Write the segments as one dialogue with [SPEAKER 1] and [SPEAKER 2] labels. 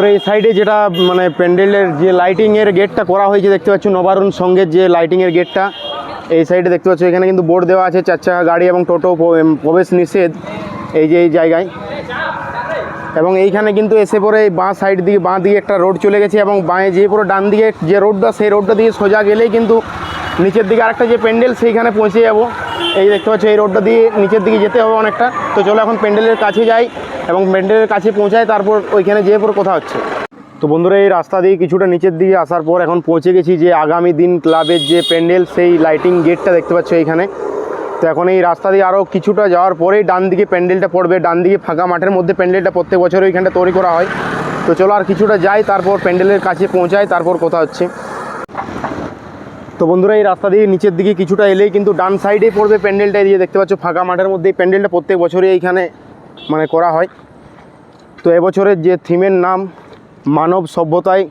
[SPEAKER 1] বন্ধুরা এই সাইডে যেটা মানে প্যান্ডেলের যে লাইটিংয়ের গেটটা করা হয়েছে, দেখতে পাচ্ছ নবারুণ সঙ্গের যে লাইটিংয়ের গেটটা এই সাইডে দেখতে পাচ্ছ এখানে কিন্তু বোর্ড দেওয়া আছে, চার চাকা গাড়ি এবং টোটো প্রবেশ নিষেধ, এই যে এই জায়গায়। এবং এইখানে কিন্তু এসে পরে বাঁ সাইড দিকে বাঁ দিকে একটা রোড চলে গেছে এবং বাঁয়ে যে পুরো ডান দিকে যে রোডটা সেই রোডটা দিয়ে সোজা গেলেই কিন্তু নিচের দিকে আরেকটা যে প্যান্ডেল, সেইখানে পৌঁছে যাব। এই দেখতে পাচ্ছ, এই রোডটা দিয়ে নিচের দিকে যেতে হবে অনেকটা। তো চলো এখন প্যান্ডেলের কাছে যাই এবং প্যান্ডেলের কাছে পৌঁছায়, তারপর ওইখানে যেয়ে পর কথা হচ্ছে। তো বন্ধুরা, এই রাস্তা দিয়ে কিছুটা নিচের দিকে আসার পর এখন পৌঁছে গেছি যে আগামী দিন ক্লাবের যে প্যান্ডেল, সেই লাইটিং গেটটা দেখতে পাচ্ছ এইখানে। তো এখন এই রাস্তা দিয়ে আরও কিছুটা যাওয়ার পরেই ডান দিকে প্যান্ডেলটা পড়বে। ডান দিকে ফাঁকা মাঠের মধ্যে প্যান্ডেলটা প্রত্যেক বছর ওইখানটা তৈরি করা হয়। তো চলো আর কিছুটা যাই, তারপর প্যান্ডেলের কাছে পৌঁছায়, তারপর কথা হচ্ছে। তো বন্ধুরা, এই রাস্তা দিয়ে নিচের দিকে কিছুটা এলেই কিন্তু ডান সাইডে পড়বে প্যান্ডেলটা। দিয়ে দেখতে পাচ্ছ, ফাঁকা মাঠের মধ্যে এই প্যান্ডেলটা প্রত্যেক বছরই এইখানে মানে করা হয়। তো এবছরের যে থিমের নাম, মানব সভ্যতায়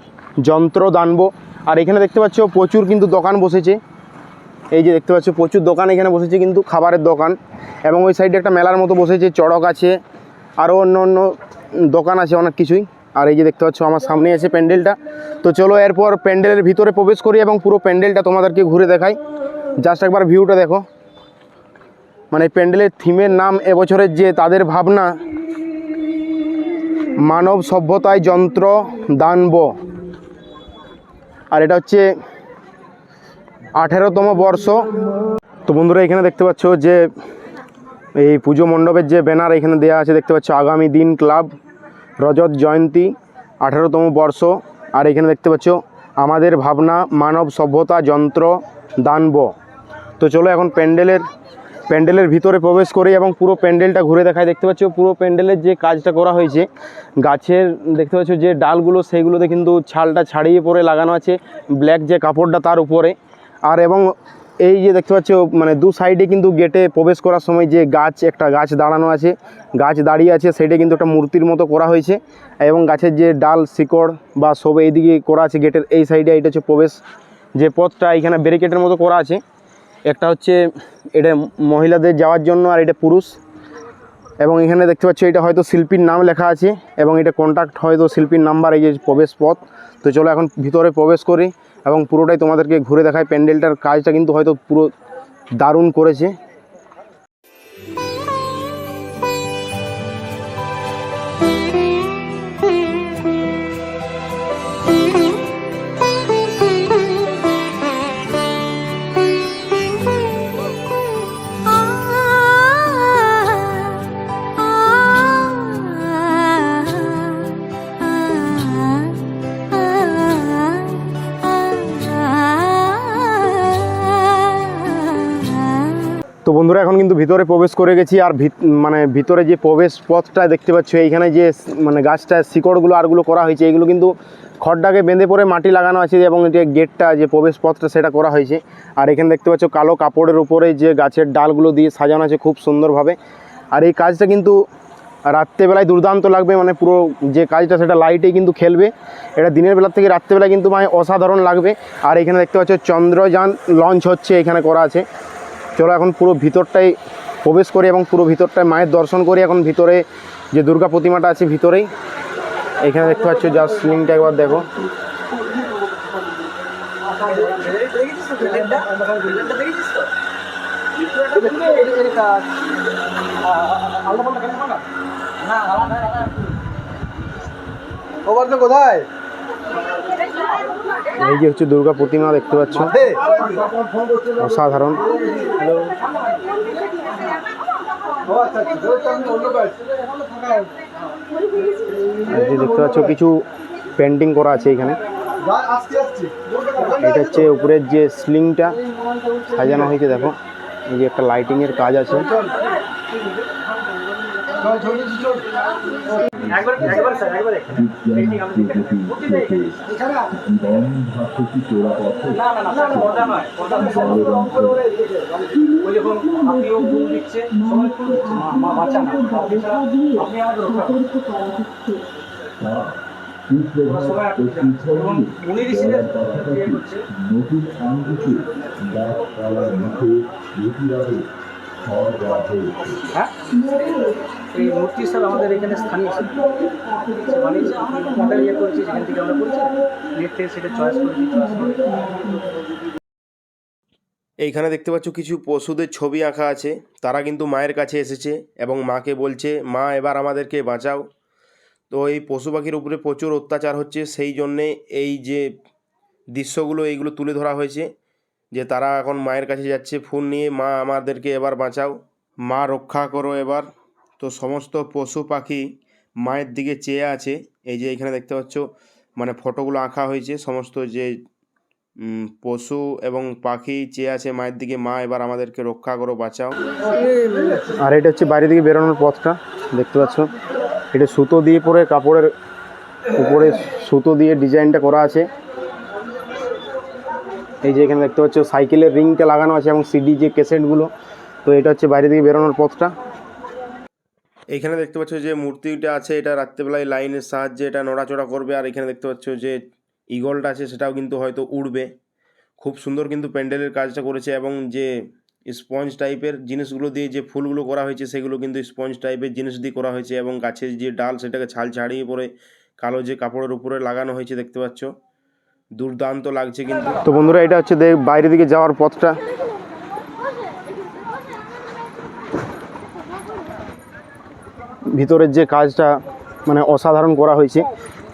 [SPEAKER 1] যন্ত্র দানব। আর এখানে দেখতে পাচ্ছ, প্রচুর কিন্তু দোকান বসেছে। এই যে দেখতে পাচ্ছ, প্রচুর দোকান এখানে বসেছে কিন্তু খাবারের দোকান। এবং ওই সাইডে একটা মেলার মতো বসেছে, চড়ক আছে, আরও অন্য অন্য দোকান আছে অনেক কিছুই। আর এই যে দেখতে পাচ্ছ, আমার সামনে আছে প্যান্ডেলটা। তো চলো এরপর প্যান্ডেলের ভিতরে প্রবেশ করি এবং পুরো প্যান্ডেলটা তোমাদেরকে ঘুরে দেখাই। জাস্ট একবার ভিউটা দেখো। মানে প্যান্ডেলের থিমের নাম এবছরের যে তাদের ভাবনা, মানব সভ্যতায় যন্ত্র দানব। আর এটা হচ্ছে আঠেরোতম বর্ষ। তো বন্ধুরা, এখানে দেখতে পাচ্ছ যে এই পুজো মণ্ডপের যে ব্যানার এখানে দেওয়া আছে, দেখতে পাচ্ছ আগামী দিন ক্লাব। রজত জয়ন্তী, আঠেরোতম বর্ষ। আর এখানে দেখতে পাচ্ছ, আমাদের ভাবনা, মানব সভ্যতা, যন্ত্র, দানব। তো চলো এখন প্যান্ডেলের প্যান্ডেলের ভিতরে প্রবেশ করি এবং পুরো প্যান্ডেলটা ঘুরে দেখায় দেখতে পাচ্ছ, পুরো প্যান্ডেলের যে কাজটা করা হয়েছে, গাছের, দেখতে পাচ্ছ যে ডালগুলো, সেইগুলোতে কিন্তু ছালটা ছাড়িয়ে পরে লাগানো আছে, ব্ল্যাক যে কাপড়টা তার উপরে। আর এবং এই যে দেখতে পাচ্ছ মানে দু সাইডে কিন্তু গেটে প্রবেশ করার সময় যে গাছ, একটা গাছ দাঁড়ানো আছে। গাছ দাঁড়িয়ে আছে সেটা কিন্তু একটা মূর্তির মতো করা হয়েছে এবং গাছের যে ডাল, শিকড় বা সব এইদিকে করা আছে গেটের এই সাইডে এটা হচ্ছে প্রবেশ যে পথটা, এখানে ব্যারিকেডের মতো করা আছে। একটা হচ্ছে এটা মহিলাদের যাওয়ার জন্য আর এটা পুরুষ। এবং এখানে দেখতে পাচ্ছ, এটা হয়তো শিল্পীর নাম লেখা আছে এবং এটা কন্ট্যাক্ট হয়তো শিল্পীর নাম্বার, এই যে প্রবেশ পথ। তো চলো এখন ভিতরে প্রবেশ করি। এবং পুরোটাই তোমাদেরকে ঘুরে দেখায়। প্যান্ডেলটার কাজটা কিন্তু হয়তো পুরো দারুণ করেছে। তো বন্ধুরা, এখন কিন্তু ভিতরে প্রবেশ করে গেছি আর মানে ভিতরে যে প্রবেশ পথটা দেখতে পাচ্ছ, এইখানে যে মানে গাছটা, শিকড়গুলো আরগুলো করা হয়েছে, এগুলো কিন্তু খড়টাকে বেঁধে পরে মাটি লাগানো আছে এবং যে গেটটা, যে প্রবেশ পথটা সেটা করা হয়েছে। আর এখানে দেখতে পাচ্ছ, কালো কাপড়ের উপরে যে গাছের ডালগুলো দিয়ে সাজানো আছে খুব সুন্দরভাবে। আর এই কাজটা কিন্তু রাত্রেবেলায় দুর্দান্ত লাগবে মানে পুরো যে কাজটা, সেটা লাইটেই কিন্তু খেলবে। এটা দিনের বেলা থেকে রাত্রেবেলায় কিন্তু মানে অসাধারণ লাগবে। আর এখানে দেখতে পাচ্ছ, চন্দ্রযান লঞ্চ হচ্ছে, এখানে করা আছে। চলো এখন পুরো ভিতরটাই প্রবেশ করি এবং পুরো ভিতরটায় মায়ের দর্শন করি। এখন ভিতরে যে দুর্গা প্রতিমাটা আছে ভিতরেই। এখানে দেখতে পাচ্ছ জাস্ট লিঙ্কটা একবার দেখো।
[SPEAKER 2] কোথায়?
[SPEAKER 1] এই যে হচ্ছে দুর্গা প্রতিমা দেখতে পাচ্ছ। অসাধারণ। দেখতে পাচ্ছ, কিছু পেন্টিং করা আছে এখানে। এটা হচ্ছে উপরের যে স্লিংটা সাজানো হয়েছে, দেখো। এই যে একটা লাইটিংয়ের কাজ আছে।
[SPEAKER 3] নতুন আঙ্গিকে গাছপালার মুখে প্রতিরাবে ফল দেওয়া হয়েছে
[SPEAKER 4] হ্যাঁ এই মূর্তি স্যার আমাদের এখানে স্থানীয় ছিল। মডেল ইয়ে করেছি সেখান থেকে আমরা করেছি, নেট থেকে সেটা চয়েস করেছি
[SPEAKER 1] এইখানে দেখতে পাচ্ছ কিছু পশুদের ছবি আঁকা আছে। তারা কিন্তু মায়ের কাছে এসেছে এবং মাকে বলছে, মা, এবার আমাদেরকে বাঁচাও। তো এই পশু পাখির উপরে প্রচুর অত্যাচার হচ্ছে। সেই জন্যে এই যে দৃশ্যগুলো, এইগুলো তুলে ধরা হয়েছে যে তারা এখন মায়ের কাছে যাচ্ছে। ফোন নিয়ে, মা, আমাদেরকে এবার বাঁচাও। মা, রক্ষা করো এবার। তো সমস্ত পশু পাখি মায়ের দিকে চেয়ে আছে। এই যে এখানে দেখতে পাচ্ছ মানে ফটোগুলো আঁকা হয়েছে। সমস্ত যে পশু এবং পাখি চেয়ে আছে মায়ের দিকে। মা, এবার আমাদেরকে রক্ষা করো, বাঁচাও। আর এটা হচ্ছে বাইরে দিকে বেরোনোর পথটা, দেখতে পাচ্ছ। এটা সুতো দিয়ে পরে কাপড়ের উপরে সুতো দিয়ে ডিজাইনটা করা আছে। এই যে এখানে দেখতে পাচ্ছ, সাইকেলের রিংটা লাগানো আছে এবং সিডি যে ক্যাসেটগুলো তো এটা হচ্ছে বাইরে দিকে বেরোনোর পথটা। এইখানে দেখতে পাচ্ছ যে মূর্তিটা আছে, এটা রাত্রেবেলায় লাইনের সাহায্যে এটা নড়াচড়া করবে, আর এখানে দেখতে পাচ্ছ যে ইগলটা আছে, সেটাও কিন্তু হয়তো উড়বে। খুব সুন্দর কিন্তু প্যান্ডেলের কাজটা করেছে এবং যে স্পঞ্জ টাইপের জিনিসগুলো দিয়ে যে ফুলগুলো করা হয়েছে, সেগুলো কিন্তু স্পঞ্জ টাইপের জিনিস দিয়ে করা হয়েছে এবং গাছের যে ডাল, সেটাকে ছাল ছাড়িয়ে পরে কালো যে কাপড়ের উপরে লাগানো হয়েছে দেখতে পাচ্ছ। দুর্দান্ত লাগছে কিন্তু। তো বন্ধুরা, এটা হচ্ছে বাইরে দিকে যাওয়ার পথটা। ভিতরের যে কাজটা মানে অসাধারণ করা হয়েছে,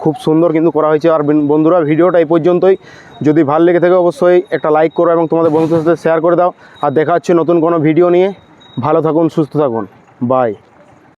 [SPEAKER 1] খুব সুন্দর কিন্তু করা হয়েছে। আর বন্ধুরা, ভিডিওটা এই পর্যন্তই। যদি ভালো লেগে থাকে অবশ্যই একটা লাইক করো এবং তোমাদের বন্ধুদের সাথে শেয়ার করে দাও। আর দেখা হচ্ছে নতুন কোনো ভিডিও নিয়ে। ভালো থাকুন, সুস্থ থাকুন। বাই